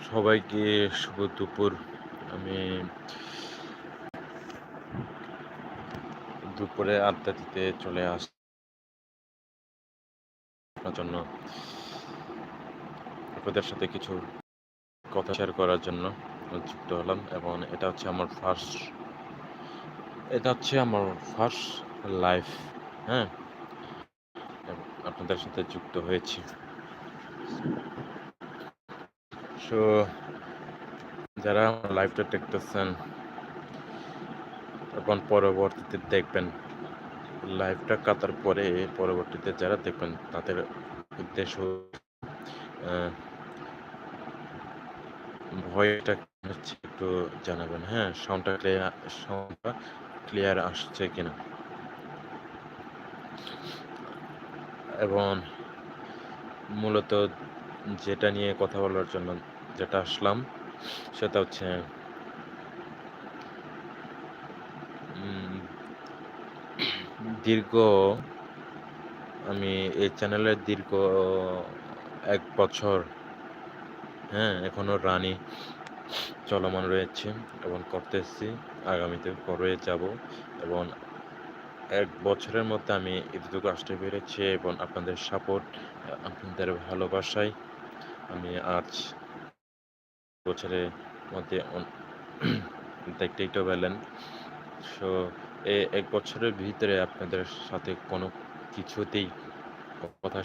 সবাইকে শুভ দুপুর। আমি দুপুরে আড্ডা দিতে চলে আস আপনার জন্য আপনাদের সাথে কিছু কথা শেয়ার করার জন্য যুক্ত হলাম এবং এটা হচ্ছে আমার ফার্স্ট এটা হচ্ছে আমার ফার্স্ট লাইফ হ্যাঁ? আপনাদের সাথে যুক্ত হয়েছি। সো যারা লাইভটা দেখতেছেন এবং পরবর্তীতে দেখবেন লাইভটা কাতার পরে পরবর্তীতে যারা দেখবেন, তাদের উদ্দেশ্য ভয়টা হচ্ছে একটু জানাবেন হ্যাঁ? সাউন্ডটা ক্লিয়ার সাউন্ডটা ক্লিয়ার আসছে কিনা? এবং মূলত যেটা নিয়ে কথা বলার জন্য যেটা আসলাম, সেটা হচ্ছে দীর্ঘ, আমি এই চ্যানেলের দীর্ঘ এক বছর হ্যাঁ এখনও রানি চলমান রয়েছে এবং করতে করতেছি আগামীতে করে যাব এবং এক বছরের মধ্যে আমি এতটুকু আসতে পেরেছি এবং আপনাদের সাপোর্ট আপনাদের ভালোবাসায় আমি আজ বছরের মধ্যে অন- দেখতেই তো পেলেন। সো এই এক বছরের ভিতরে আপনাদের সাথে কোনো কিছুতেই কথা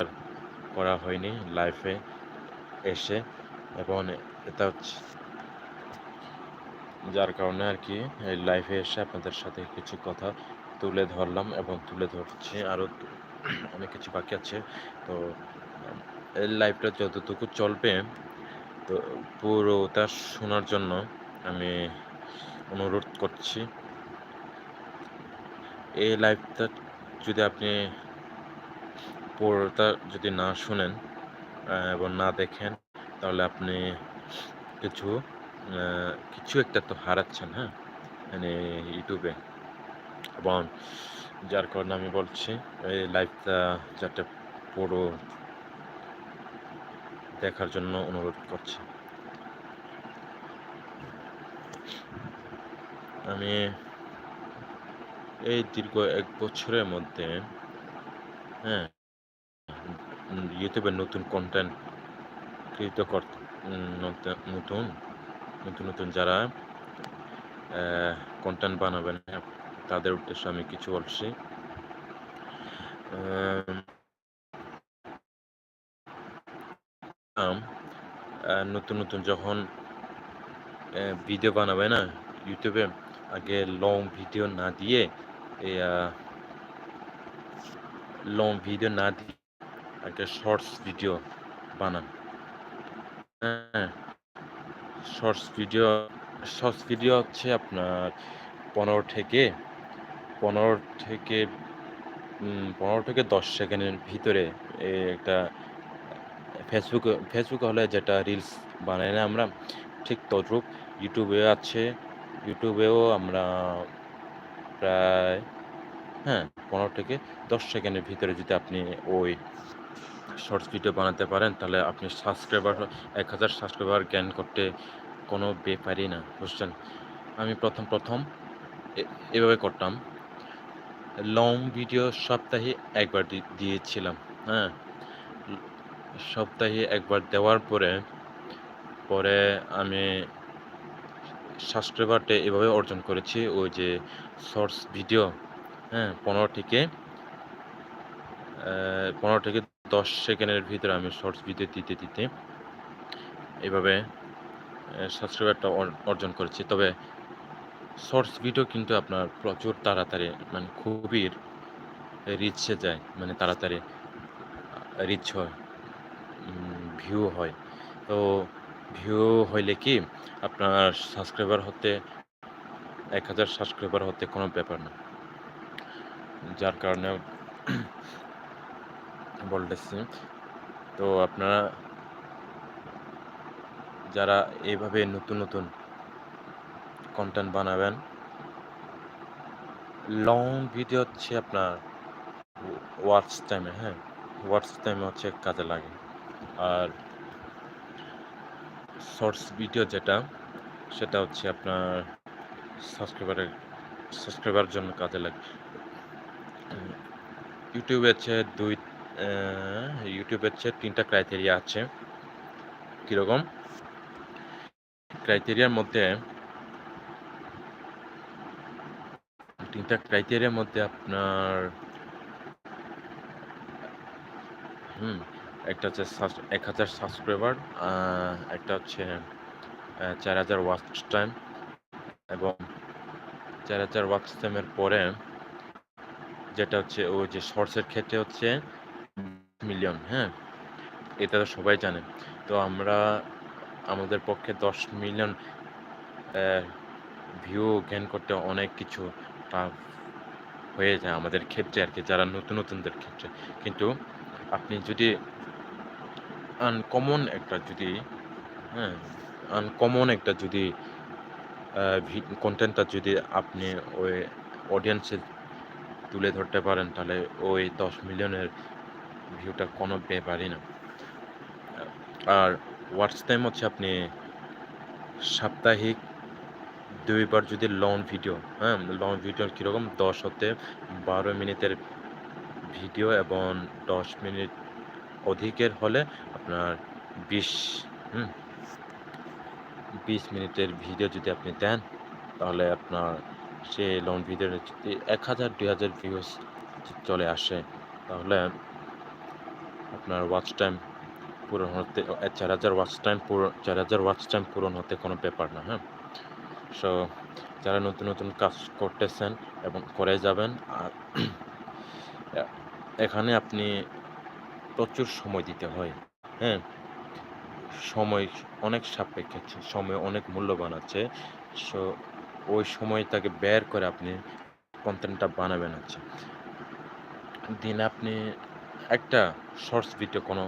করা হয়নি লাইফে এসে। এবং এটা হচ্ছে যার কারণে আর কি লাইফে এসে আপনাদের সাথে কিছু কথা তুলে ধরলাম এবং তুলে ধরছি। আরও অনেক কিছু বাকি আছে। তো, এই লাইফটা যতটুকু চলবে তো পুরো পুরোটা শোনার জন্য আমি অনুরোধ করছি। এই লাইভটা যদি আপনি পুরোটা যদি না শুনেন এবং না দেখেন, তাহলে আপনি কিছু কিছু একটা তো হারাচ্ছেন হ্যাঁ? মানে ইউটিউবে। এবং যার কারণে আমি বলছি, এই লাইভটা যাতে পুরো দেখার জন্য অনুরোধ করছি। আমি এই দীর্ঘ এক বছরের মধ্যে হ্যাঁ ইউটিউবে নতুন কন্টেন্ট ক্রিয়েট কর নতুন নতুন নতুন যারা কন্টেন্ট বানাবেন, তাদের উদ্দেশ্যে আমি কিছু বলছি। আম, নতুন নতুন যখন ভিডিও বানাবে না ইউটিউবে আগে লং ভিডিও না দিয়ে লং ভিডিও না দিয়ে আগে শর্টস ভিডিও বানান। হ্যাঁ শর্টস ভিডিও শর্টস ভিডিও হচ্ছে আপনার পনেরো থেকে পনেরো থেকে পনেরো থেকে দশ সেকেন্ডের ভিতরে একটা ফেসবুক ফেসবুক হলে যেটা রিলস বানাই না আমরা, ঠিক তদ্রূপ ইউটিউবে আছে ইউটিউবেও আমরা প্রায় হ্যাঁ পনেরো থেকে দশ সেকেন্ডের ভিতরে যদি আপনি ওই শর্টস ভিডিও বানাতে পারেন, তাহলে আপনি সাবস্ক্রাইবার এক হাজার সাবস্ক্রাইবার জ্ঞান করতে কোনো ব্যাপারই না, বুঝছেন? আমি প্রথম প্রথম এভাবে করতাম। লং ভিডিও সপ্তাহে একবার দিয়েছিলাম হ্যাঁ। সপ্তাহে একবার দেওয়ার পরে পরে আমি সাবস্ক্রাইবারটা এভাবে অর্জন করেছি, ওই যে শর্টস ভিডিও হ্যাঁ পনেরো থেকে পনেরো থেকে দশ সেকেন্ডের ভিতরে আমি শর্টস ভিডিও দিতে দিতে এভাবে সাবস্ক্রাইবারটা অর্জন করেছি। তবে শর্টস ভিডিও কিন্তু আপনার প্রচুর তাড়াতাড়ি মানে খুবই রিচে যায় মানে তাড়াতাড়ি রিচ হয়। ভিউ হয়। তো ভিউ হইলে কি আপনার সাবস্ক্রাইবার হতে এক হাজার সাবস্ক্রাইবার হতে কোনো ব্যাপার না। যার কারণে বলতেছি, তো আপনারা যারা এইভাবে নতুন নতুন কন্টেন্ট বানাবেন লং ভিডিও হচ্ছে আপনার ওয়াচ টাইমে হ্যাঁ? ওয়াচ টাইমে হচ্ছে কাজে লাগে। আর শর্টস ভিডিও যেটা, সেটা হচ্ছে আপনার সাবস্ক্রাইবারের সাবস্ক্রাইবার জন্য কাজে লাগে ইউটিউবে হচ্ছে দুই ইউটিউবে হচ্ছে তিনটা ক্রাইটেরিয়া আছে। কীরকম? ক্রাইটেরিয়ার মধ্যে, তিনটা ক্রাইটেরিয়ার মধ্যে আপনার, হুম একটা হচ্ছে এক হাজার সাবস্ক্রাইবার একটা হচ্ছে চার হাজার ওয়াচ টাইম এবং চার হাজার ওয়াচ টাইমের পরে যেটা হচ্ছে ওই যে শর্টসের ক্ষেত্রে হচ্ছে মিলিয়ন হ্যাঁ? এটা তো সবাই জানে। তো আমরা আমাদের পক্ষে দশ মিলিয়ন ভিউ গেন করতে অনেক কিছু টাফ হয়ে যায় আমাদের ক্ষেত্রে আর কি, যারা নতুন নতুনদের ক্ষেত্রে। কিন্তু আপনি যদি আনকমন একটা যদি হ্যাঁ আনকমন একটা যদি কন্টেন্টটা যদি আপনি ওই অডিয়েন্সে তুলে ধরতে পারেন, তাহলে ওই দশ মিলিয়নের ভিউটা কোনো ব্যাপারই না। আর ওয়াটস টাইম হচ্ছে আপনি সাপ্তাহিক দুইবার যদি লং ভিডিও হ্যাঁ লং ভিডিও কীরকম? দশ হতে বারো মিনিটের ভিডিও এবং দশ মিনিট অধিকের হলে আপনার বিশ, হুম, বিশ মিনিটের ভিডিও যদি আপনি দেন, তাহলে আপনার সে লং ভিডিও যদি এক হাজার, দুই হাজার ভিউজ চলে আসে, তাহলে আপনার ওয়াচ টাইম পূরণ হতে চার হাজার ওয়াচ টাইম পূরণ, চার হাজার ওয়াচ টাইম পূরণ হতে কোনো ব্যাপার না হ্যাঁ। সো যারা নতুন নতুন কাজ করতেছেন এবং করে যাবেন, আর এখানে আপনি প্রচুর সময় দিতে হয় হ্যাঁ? সময় অনেক সাপেক্ষ আছে, সময় অনেক মূল্যবান আছে, সো ওই সময়টাকে বের করে আপনি কন্টেন্টটা বানাবেন আছে দিন আপনি একটা শর্টস ভিডিও কোনো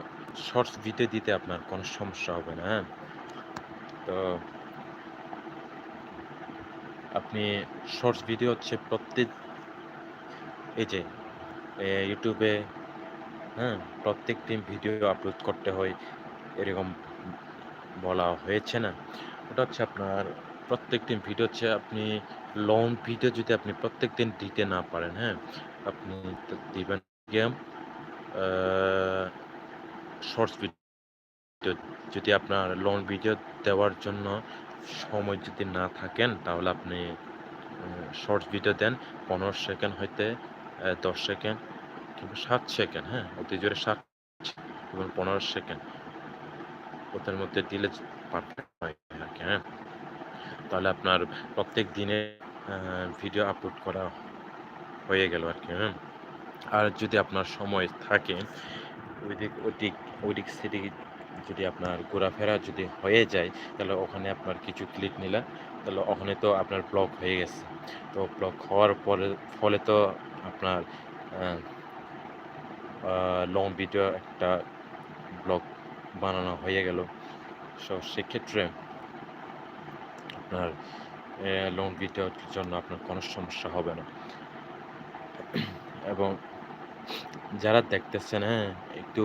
শর্টস ভিডিও দিতে আপনার কোনো সমস্যা হবে না হ্যাঁ? তো আপনি শর্টস ভিডিও হচ্ছে প্রত্যেক, এই যে ইউটিউবে হ্যাঁ? প্রত্যেক দিন ভিডিও আপলোড করতে হয়, এরকম বলা হয়েছে না। ওটা হচ্ছে আপনার প্রত্যেক দিন ভিডিও হচ্ছে আপনি লং ভিডিও যদি আপনি প্রত্যেক দিন দিতে না পারেন হ্যাঁ? আপনি দিবেন গেম শর্টস ভিডিও যদি আপনার লং ভিডিও দেওয়ার জন্য সময় যদি না থাকেন, তাহলে আপনি শর্টস ভিডিও দেন, পনেরো সেকেন্ড হইতে দশ সেকেন্ড কিংবা সাত সেকেন্ড হ্যাঁ? অতি জোরে সাত এবং পনেরো সেকেন্ড। ওদের মধ্যে দিলে পারফেক্ট হয় আর কি হ্যাঁ? তাহলে আপনার প্রত্যেক দিনে ভিডিও আপলোড করা হয়ে গেল আর কি হ্যাঁ? আর যদি আপনার সময় থাকে ওই দিক ওদিক ওই সেদিক যদি আপনার ঘোরাফেরা যদি হয়ে যায়, তাহলে ওখানে আপনার কিছু ক্লিক নিলে তাহলে ওখানে তো আপনার ব্লক হয়ে গেছে। তো ব্লক হওয়ার পরে, ফলে তো আপনার লং ভিডিও একটা ব্লগ বানানো হয়ে গেল। সো সেক্ষেত্রে আপনার লং ভিডিওর জন্য আপনার কোনো সমস্যা হবে না। এবং যারা দেখতেছেন হ্যাঁ একটু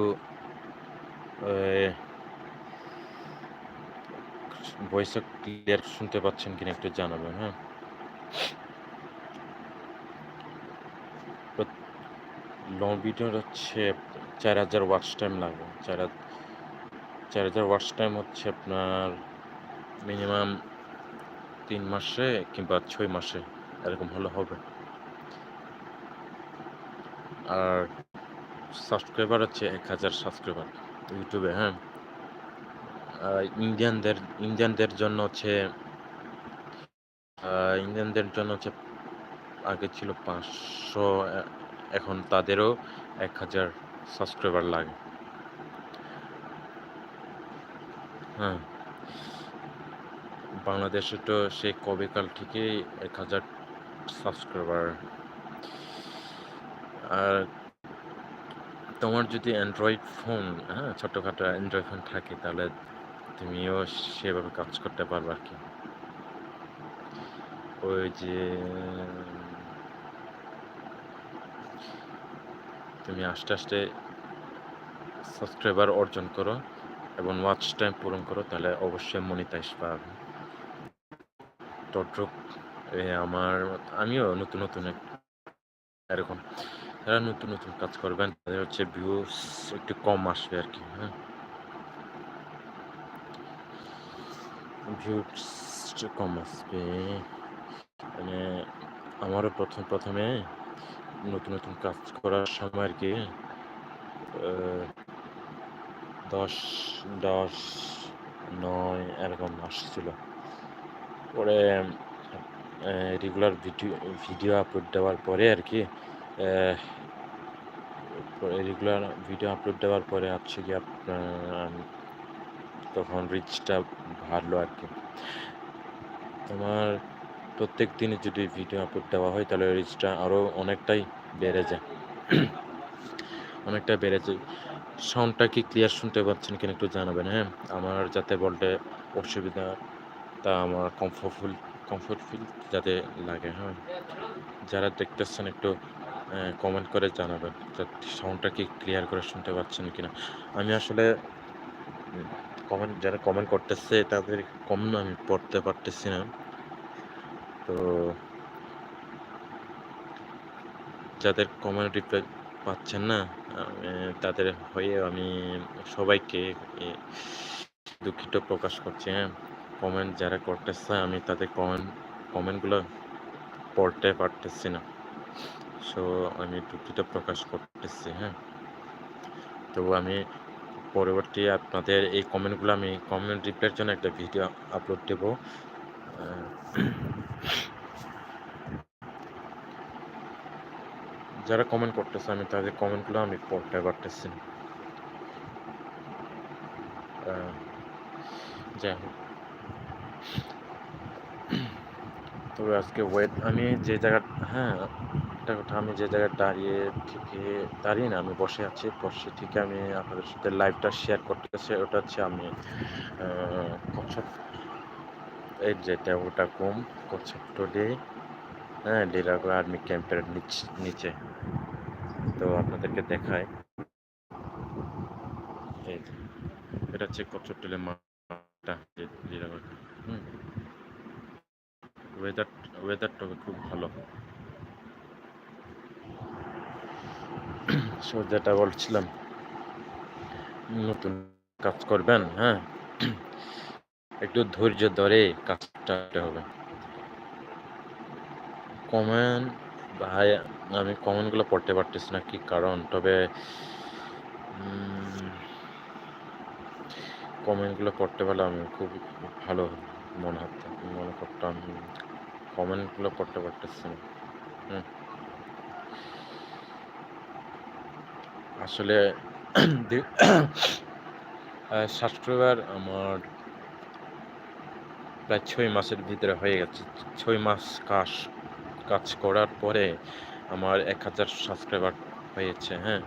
ভয়েস ক্লিয়ার শুনতে পাচ্ছেন কিনা একটু জানাবেন হ্যাঁ। লং ভিডিওর হচ্ছে চার হাজার ওয়াচ টাইম লাগবে চার চার হাজার ওয়াচ টাইম হচ্ছে আপনার মিনিমাম তিন মাসে কিংবা ছয় মাসে, এরকম হলে হবে। আর সাবস্ক্রাইবার হচ্ছে এক হাজার সাবস্ক্রাইবার ইউটিউবে হ্যাঁ? ইন্ডিয়ানদের ইন্ডিয়ানদের জন্য হচ্ছে ইন্ডিয়ানদের জন্য হচ্ছে আগে ছিল পাঁচশো এখন তাদেরও এক হাজার সাবস্ক্রাইবার লাগে। হ্যাঁ। বাংলাদেশে তো সেই কবেকাল থেকেই এক হাজার সাবস্ক্রাইবার আর তোমার যদি অ্যান্ড্রয়েড ফোন হ্যাঁ ছোটোখাটো অ্যান্ড্রয়েড ফোন থাকে, তাহলে তুমিও সেভাবে কাজ করতে পারবে আর কি। ওই যে তুমি আস্তে আস্তে সাবস্ক্রাইবার অর্জন করো এবং ওয়াচ টাইম পূরণ করো, তাহলে অবশ্যই মনিটাইজ পাবে। তদ্রুপ আমার, আমিও নতুন নতুন এরকম, যারা নতুন নতুন কাজ করবেন, তাদের হচ্ছে ভিউস একটু কম আসবে আর কি হ্যাঁ। ভিউস কম আসবে। মানে আমারও প্রথম, প্রথমে নতুন নতুন কাজ করার সময় আর কি দশ দশ, নয়, এরকম আসছিল পরে রেগুলার ভিডিও ভিডিও আপলোড দেওয়ার পরে আর কি রেগুলার ভিডিও আপলোড দেওয়ার পরে হচ্ছে কি তখন রিচটা ভালো আর কি। তোমার প্রত্যেক দিনে যদি ভিডিও আপলোড দেওয়া হয়, তাহলে রিচটা আরও অনেকটাই বেড়ে যায়। অনেকটা বেড়ে যায়। সাউন্ডটা কি ক্লিয়ার শুনতে পাচ্ছেন কিনা একটু জানাবেন হ্যাঁ? আমার যাতে বলতে অসুবিধা, তা আমার কমফোর্টফুল কমফোর্ট ফিল যাতে লাগে হ্যাঁ? যারা দেখতেছেন একটু কমেন্ট করে জানাবেন সাউন্ডটা কি ক্লিয়ার করে শুনতে পাচ্ছেন কিনা। আমি আসলে কমেন্ট যারা কমেন্ট করতেছে, তাদের কম না, আমি পড়তে পারতেছি না। তো যাদের কমেন্ট রিপ্লাই পাচ্ছেন না তাদের হয়ে আমি সবাইকে দুঃখিত প্রকাশ করছি হ্যাঁ। কমেন্ট যারা করতেছে, আমি তাদের কমেন্ট কমেন্টগুলো পড়তে পারতেছি না। সো আমি দুঃখিত প্রকাশ করতেছি হ্যাঁ। তো আমি পরবর্তী আপনাদের এই কমেন্টগুলো আমি কমেন্ট রিপ্লাইয়ের জন্য একটা ভিডিও আপলোড দেব। যারা কমেন্ট করতেছে, আমি তাদের কমেন্টগুলো আমি পড়তে পারতেছি না। যাই হোক। তবে আজকে ওয়েট আমি যে জায়গা হ্যাঁ একটা কথা, আমি যে জায়গায় দাঁড়িয়ে থেকে দাঁড়িয়ে না, আমি বসে আছি, বসে থেকে আমি আপনাদের সাথে লাইভটা শেয়ার করতেছি, ওটা হচ্ছে আমি কচ্ছপ এই যেটা ওটা কম কচ্ছপ টোডে হ্যাঁ ডিরাগো আর্মি ক্যাম্পের নিচ- তো আপনাদেরকে দেখায় এটা হচ্ছে কচ্ছপ টোলের মাঠটা ডিরাগো হুম। ওয়েদার ওয়েদারটা খুব ভালো। সো, যেটা বলছিলাম, নতুন কাজ করবেন হ্যাঁ? একটু ধৈর্য ধরে কাজটা হবে। কমেন্ট ভাই, আমি কমেন্টগুলো পড়তে পারতেছি না, কি কারণ? তবে কমেন্টগুলো পড়তে পারলে আমি খুব ভালো মনে হতো। মনে করতাম কমেন্টগুলো পড়তে পারতেছি না। আসলে সাবস্ক্রাইবার আমার প্রায় ছয় মাসের ভিতরে হয়ে গেছে। ছয় মাস কাজ কাজ করার পরে আমার এক হাজার সাবস্ক্রাইবার হয়েছে হ্যাঁ।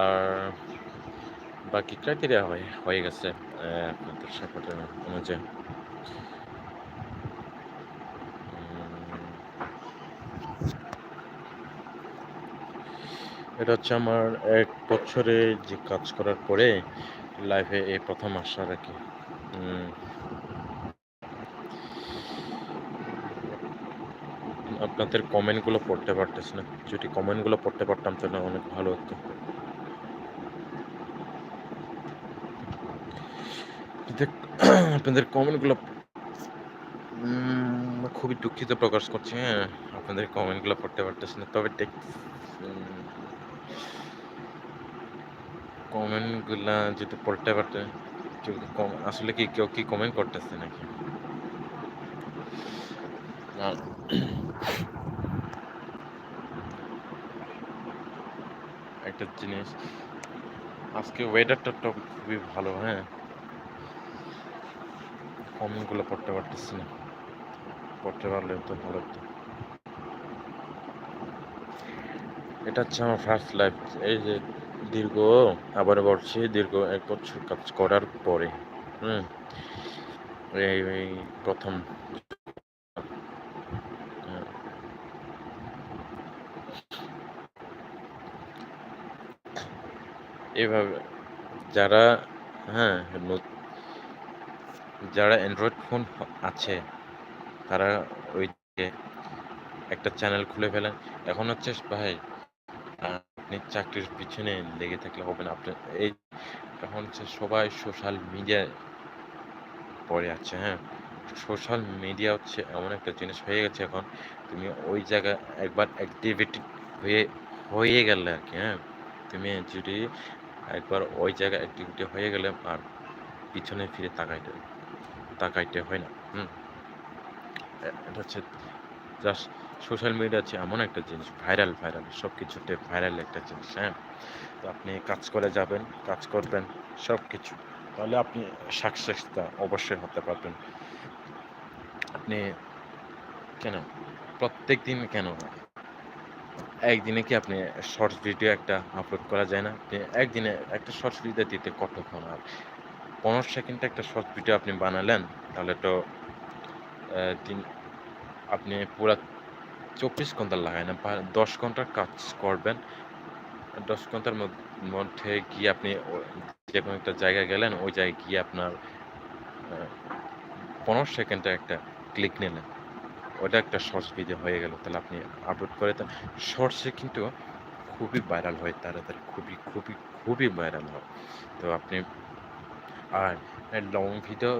আর বাকি ক্রাইটেরিয়া হয়ে হয়ে গেছে আপনাদের সাপোর্টের অনুযায়ী। এটা হচ্ছে আমার এক বছরে যে কাজ করার পরে লাইফে এই প্রথম আসা আর কি। আপনাদের কমেন্টগুলো পড়তে পারতেছি না। যদি কমেন্টগুলো পড়তে পারতাম তাহলে অনেক ভালো হতো। আপনাদের- কমেন্টগুলো খুবই দুঃখিত প্রকাশ করছি হ্যাঁ। আপনাদের কমেন্টগুলো পড়তে পারতেছি না। তবে টেক কমেন্টগুলা যদি পড়তে পারতে আসলে কি কেউ কি কমেন্ট করতেছে নাকি? একটা জিনিস। আজকে ওয়েদারটা তো খুবই ভালো হ্যাঁ? কমেন্টগুলো পড়তে পারতেছি না। পড়তে পারলে তো ভালো হতো। এটা হচ্ছে আমার ফার্স্ট লাইফ এই যে দীর্ঘ, আবার বলছি, দীর্ঘ এক বছর কাজ করার পরে, হুম? এই এই প্রথম এভাবে যারা হ্যাঁ যারা অ্যান্ড্রয়েড ফোন আছে, তারা ওই একটা চ্যানেল খুলে ফেলেন। এখন হচ্ছে ভাই, আপনি চাকরির পিছনে লেগে থাকলে হবে না। আপনি এই এখন হচ্ছে সবাই সোশ্যাল মিডিয়ায় পড়ে আছে হ্যাঁ। সোশ্যাল মিডিয়া হচ্ছে এমন একটা জিনিস হয়ে গেছে এখন। তুমি ওই জায়গায় একবার অ্যাক্টিভিটি হয়ে হয়ে গেলে আর কি হ্যাঁ। তুমি যদি একবার ওই জায়গায় অ্যাক্টিভিটি হয়ে গেলে আর পিছনে ফিরে তাকাইতে তাকাইতে হয় না, হুম? এটা হচ্ছে জাস্ট সোশ্যাল মিডিয়া হচ্ছে এমন একটা জিনিস ভাইরাল ভাইরাল সব কিছুতে ভাইরাল একটা জিনিস হ্যাঁ? তো আপনি কাজ করে যাবেন, কাজ করবেন সব কিছু তাহলে আপনি সাকসেসটা অবশ্যই হতে পারবেন। আপনি কেন? প্রত্যেক দিন কেন? একদিনে কি আপনি শর্টস ভিডিও একটা আপলোড করা যায় না? একদিনে একটা শর্টস ভিডিও দিতে কতক্ষণ আর পনেরো সেকেন্ডে একটা শর্টস ভিডিও আপনি বানালেন, তাহলে তো দিন, আপনি পুরো চব্বিশ ঘণ্টা লাগায় না দশ ঘণ্টার কাজ করবেন। দশ ঘণ্টার মধ্যে গিয়ে আপনি যে কোনো একটা জায়গায় গেলেন, ওই জায়গায় গিয়ে আপনার পনেরো সেকেন্ডে একটা ক্লিক নিলেন। ওটা একটা শর্টস ভিডিও হয়ে গেল, তাহলে আপনি আপলোড করে দেন। শর্টসে কিন্তু খুবই ভাইরাল হয়, তাড়াতাড়ি খুবই খুবই খুবই ভাইরাল হয়। তো আপনি, আর লং ভিডিও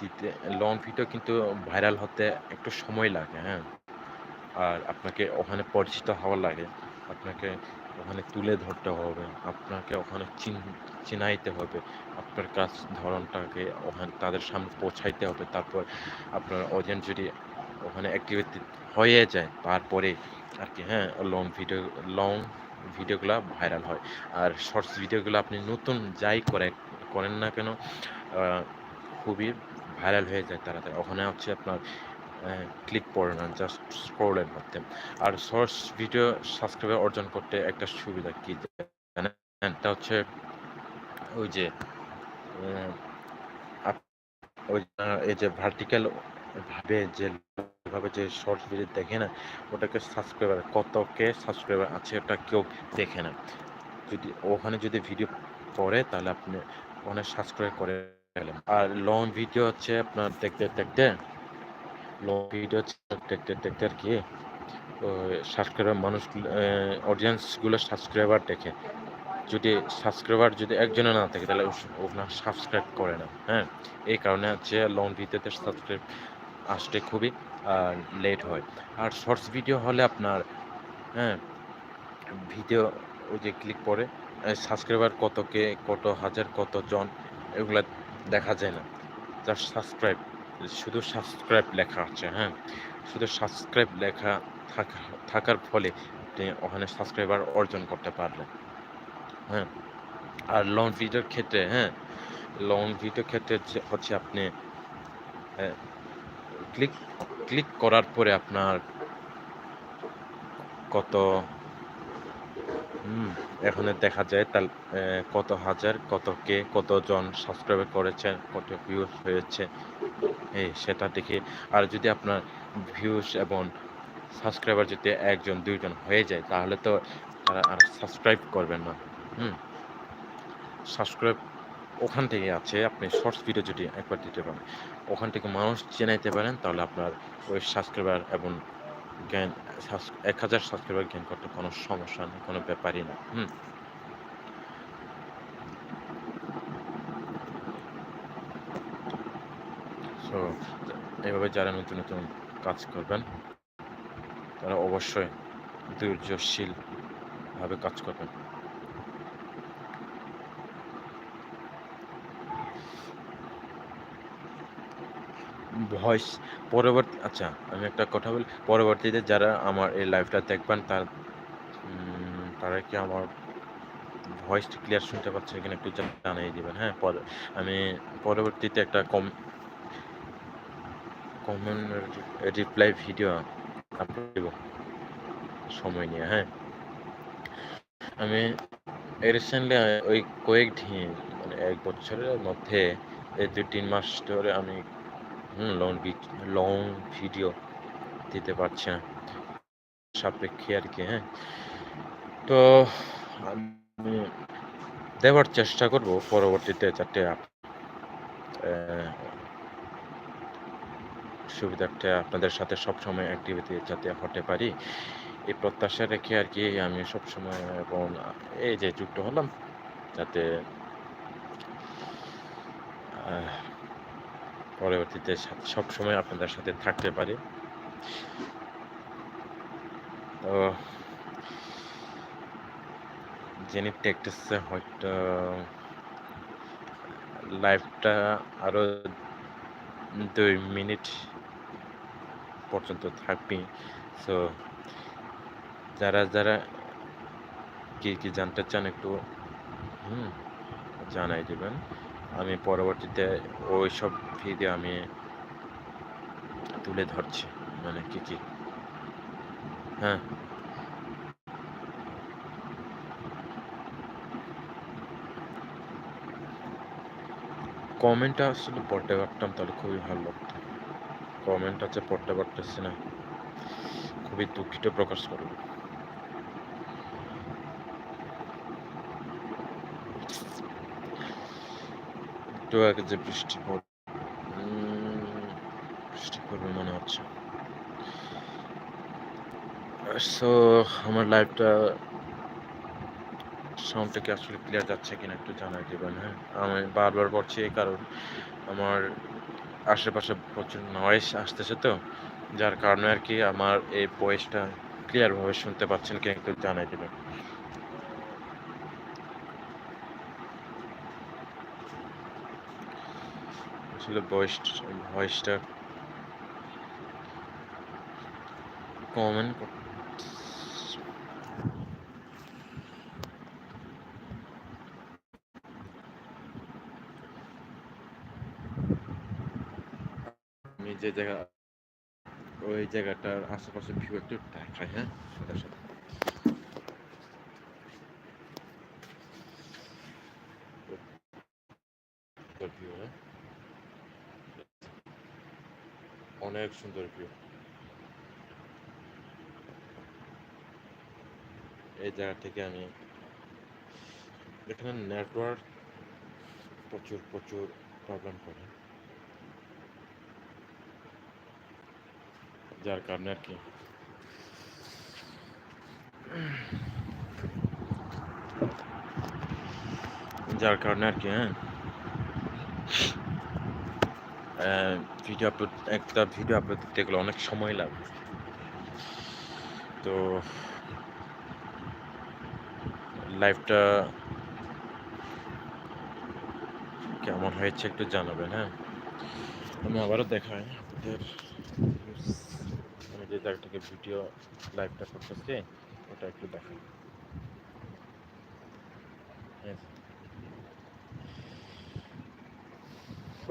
দিতে লং ভিডিও কিন্তু ভাইরাল হতে একটু সময় লাগে হ্যাঁ। আর আপনাকে ওখানে পরিচিত হওয়া লাগে, আপনাকে ওখানে তুলে ধরতে হবে, আপনাকে ওখানে চিন, চিনাইতে হবে, আপনার কাজ ধরনটাকে ওখানে, তাদের সামনে পৌঁছাইতে হবে। তারপর আপনার অডিয়েন্স যদি ওখানে অ্যাক্টিভিটি হয়ে যায়। তারপরে আর কি হ্যাঁ লং ভিডিও লং ভিডিওগুলো ভাইরাল হয়। আর শর্টস ভিডিওগুলো আপনি নতুন যাই করে, করেন না কেন খুবই ভাইরাল হয়ে যায় তাড়াতাড়ি। ওখানে হচ্ছে আপনার ক্লিক পড়ে না জাস্ট স্ক্রোলের মধ্যে। আর শর্টস ভিডিও সাবস্ক্রাইবার অর্জন করতে একটা সুবিধা কি জানেন? এটা হচ্ছে ওই যে ওই এই যে ভার্টিক্যাল ভাবে যে ভাবে যে শর্টস ভিডিও দেখে না, ওটাকে সাবস্ক্রাইবার কত কে সাবস্ক্রাইবার আছে ওটা কেউ দেখে না। যদি ওখানে যদি ভিডিও পড়ে, তাহলে আপনি ওখানে সাবস্ক্রাইব করে গেলেন আর লং ভিডিও হচ্ছে আপনার দেখতে দেখতে লং ভিডিও দেখতে দেখতে আর কি সাবস্ক্রাইবার মানুষ অডিয়েন্সগুলো সাবস্ক্রাইবার দেখে। যদি সাবস্ক্রাইবার যদি একজনে না থাকে, তাহলে ওনার সাবস্ক্রাইব করে না হ্যাঁ? এই কারণে হচ্ছে লং ভিডিওতে সাবস্ক্রাইব আসতে খুবই লেট হয়। আর শর্টস ভিডিও হলে আপনার হ্যাঁ ভিডিও ওই যে ক্লিক করে সাবস্ক্রাইবার কত কে কত হাজার কত জন এগুলো দেখা যায় না। জাস্ট সাবস্ক্রাইব শুধু সাবস্ক্রাইব লেখা আছে হ্যাঁ। শুধু সাবস্ক্রাইব লেখা থাকা, থাকার ফলে আপনি ওখানে সাবস্ক্রাইবার অর্জন করতে পারলেন হ্যাঁ। আর লং ভিডিওর ক্ষেত্রে হ্যাঁ লং ভিডিওর ক্ষেত্রে হচ্ছে আপনি ক্লিক ক্লিক করার পরে আপনার কত, হুম, এখানে দেখা যায় তার কত হাজার, কত কে, কতজন সাবস্ক্রাইব করেছেন, কত ভিউজ হয়েছে। এই, সেটা দেখে, আর যদি আপনার ভিউজ এবং সাবস্ক্রাইবার যদি একজন, দুইজন হয়ে যায়, তাহলে তো তারা আর সাবস্ক্রাইব করবেন না, হুম। সাবস্ক্রাইব ওখান থেকে আছে, আপনি শর্টস ভিডিও যদি একবার দিতে পারেন। ওখান থেকে মানুষ চেনাইতে পারেন, তাহলে আপনার ওই সাবস্ক্রাইবার এবং জ্ঞান এক হাজার সাবস্ক্রাইবার জ্ঞান করতে কোনো সমস্যা নেই, কোনো ব্যাপারই না হুম। সো এইভাবে যারা নতুন নতুন কাজ করবেন, তারা অবশ্যই ধৈর্যশীল ভাবে কাজ করবেন। ভয়েস পরবর্তী আচ্ছা আমি একটা কথা বলি। পরবর্তীতে যারা আমার এই লাইভটা দেখবেন, তার তারা কি আমার ভয়েসটা ক্লিয়ার শুনতে পাচ্ছে কিনা একটু জানিয়ে দিবেন। হ্যাঁ পরে আমি পরবর্তীতে একটা কম কমন রিপ্লাই ভিডিও দেব সময় নিয়ে হ্যাঁ। আমি রিসেন্টলি ওই কয়েকদিন মানে এক বছরের মধ্যে এই দুই তিন মাস ধরে আমি লং লং ভিডিও দিতে পারছি। না সাপেক্ষে আর কি হ্যাঁ। তো আমি দেওয়ার চেষ্টা করব পরবর্তীতে যাতে সুবিধার্থে আপনাদের সাথে সবসময় অ্যাক্টিভিটি যাতে হতে পারি। এই প্রত্যাশা রেখে আর কি আমি সবসময় এবং এই যে যুক্ত হলাম, যাতে পরবর্তীতে সবসময় আপনাদের সাথে থাকতে পারি। তো যিনি দেখতেছে হয়তো লাইভটা আরও দুই মিনিট পর্যন্ত থাকবি। সো যারা যারা কি কি জানতে চান একটু, হুম, জানাই দেবেন। আমি পরবর্তীতে ওই সব ভিডিও আমি তুলে ধরছি। মানে কি কি? হ্যাঁ। কমেন্টটা আসলে পড়তে পারতাম তাহলে খুবই ভালো লাগতো। কমেন্ট আছে পড়তে পারতেছি না। খুবই দুঃখিত প্রকাশ করব। একটু আগে যে বৃষ্টি পড় বৃষ্টি পড়বে মনে হচ্ছে। সো আমার লাইফটা সাউন্ডটা কি আসলে ক্লিয়ার যাচ্ছে কিনা একটু জানাই দেবেন হ্যাঁ? আমি বারবার বলছি এই কারণ আমার আশেপাশে প্রচুর নয়েস আসতেছে তো, যার কারণে আর কি আমার এই ভয়েসটা ক্লিয়ারভাবে শুনতে পাচ্ছেন কি একটু জানাই দেবেন। আসলে ভয়েস ভয়েসটা কমেন্ট আমি যে জায়গা ওই জায়গাটার আশেপাশে ভিউ একটু দেখাই হ্যাঁ? অনেক সুন্দর ভিউ এই জায়গা থেকে আমি এখানে নেটওয়ার্ক প্রচুর প্রচুর প্রবলেম করে যার কারণে আর কি যার কারণে আর কি হ্যাঁ ভিডিও আপলোড একটা ভিডিও আপলোড দিতে গেলে অনেক সময় লাগে। তো লাইভটা কেমন হয়েছে একটু জানাবেন হ্যাঁ? আমি আবারও দেখাই আপনাদের, আমি যে জায়গাটাকে ভিডিও লাইভটা করতেছি, ওটা একটু দেখাই।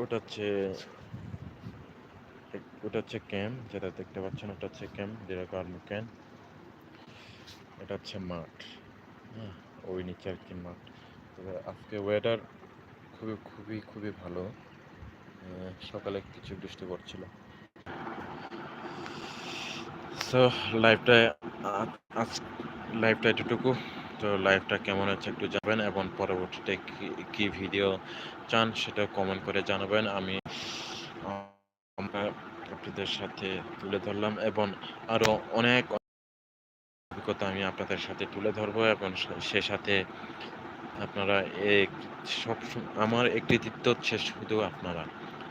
ওটা হচ্ছে ওটা হচ্ছে ক্যাম্প, যেটা দেখতে পাচ্ছেন, ওটা হচ্ছে ক্যাম্প, যেটা আর্মি ক্যাম্প এটা হচ্ছে মাঠ। হ্যাঁ ওই নিচে আর কি মাঠ। তবে আজকে ওয়েদার খুবই খুবই খুবই ভালো। সকালে কিছু বৃষ্টি পড়ছিল। সো লাইভটা আজ লাইভটা এতটুকু। তো লাইভটা কেমন হচ্ছে একটু জানাবেন, এবং পরবর্তীতে কি ভিডিও চান সেটা কমেন্ট করে জানাবেন। আমি আপনাদের সাথে তুলে ধরলাম এবং আরও অনেক অভিজ্ঞতা আমি আপনাদের সাথে তুলে ধরবো এবং সে সাথে আপনারা এক সব আমার এক কৃতিত্ব হচ্ছে শুধু আপনারা।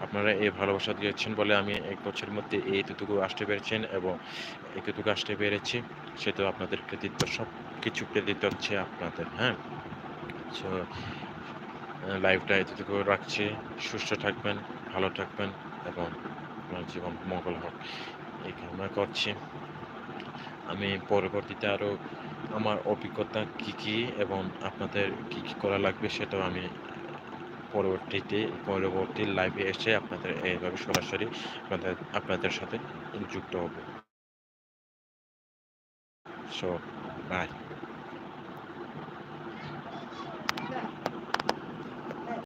আপনারা এই ভালোবাসা দিয়েছেন বলে আমি এক বছরের মধ্যে এইটুকু আসতে পেরেছেন এবং এতটুকু আসতে পেরেছি সেটা আপনাদের কৃতিত্ব সব কিছু কৃতিত্ব হচ্ছে আপনাদের হ্যাঁ? সো লাইফটা এতটুকু রাখছি, সুস্থ থাকবেন, ভালো থাকবেন এবং আপনার জীবন মঙ্গল হোক। এই কামনা করছি। আমি পরবর্তীতে আরও আমার অভিজ্ঞতা কি কি এবং আপনাদের কি কি করা লাগবে সেটাও আমি পরবর্তীতে, পরবর্তী লাইভে এসে আপনাদের এইভাবে সরাসরি আপনাদের আপনাদের সাথে যুক্ত হব। So by